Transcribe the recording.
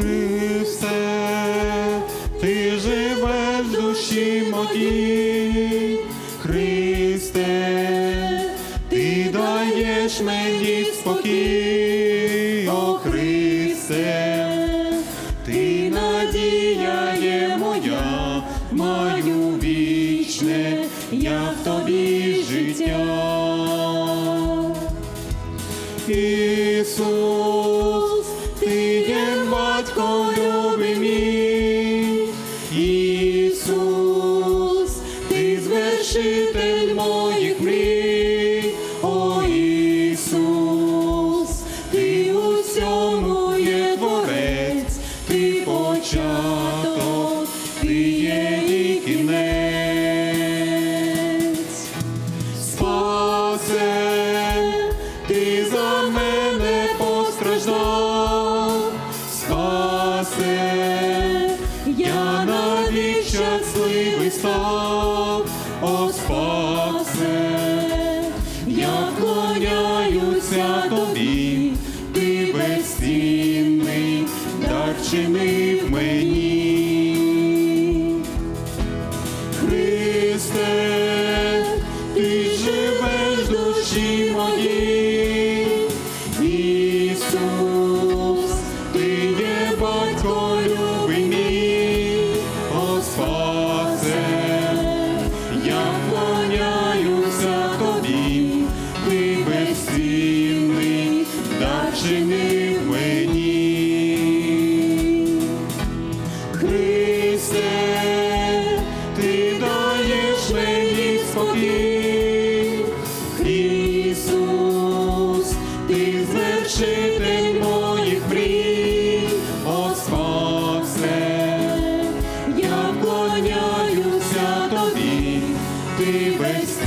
ти все, ти живеш в душі моїй, Христе, ти даєш мені спокій, О Христе, ти надія є моя, маю вічне, я в тобі життя. Ісус, ти звершитель моїх мрій, о Ісус, ти у всьому є творець, ти початок, ти є і кінець. Спасе, ти за мене постраждав, спасе, я спасе, я вклоняюся тобі, ти безцінний, дар чинив мені. Христе, ти живеш душі моїй. вчинив мені, Христе, ти даєш мені спокій, Ісус, ти звершитель моїх мрій, о спасе, я вклоняюся тобі, ти весь.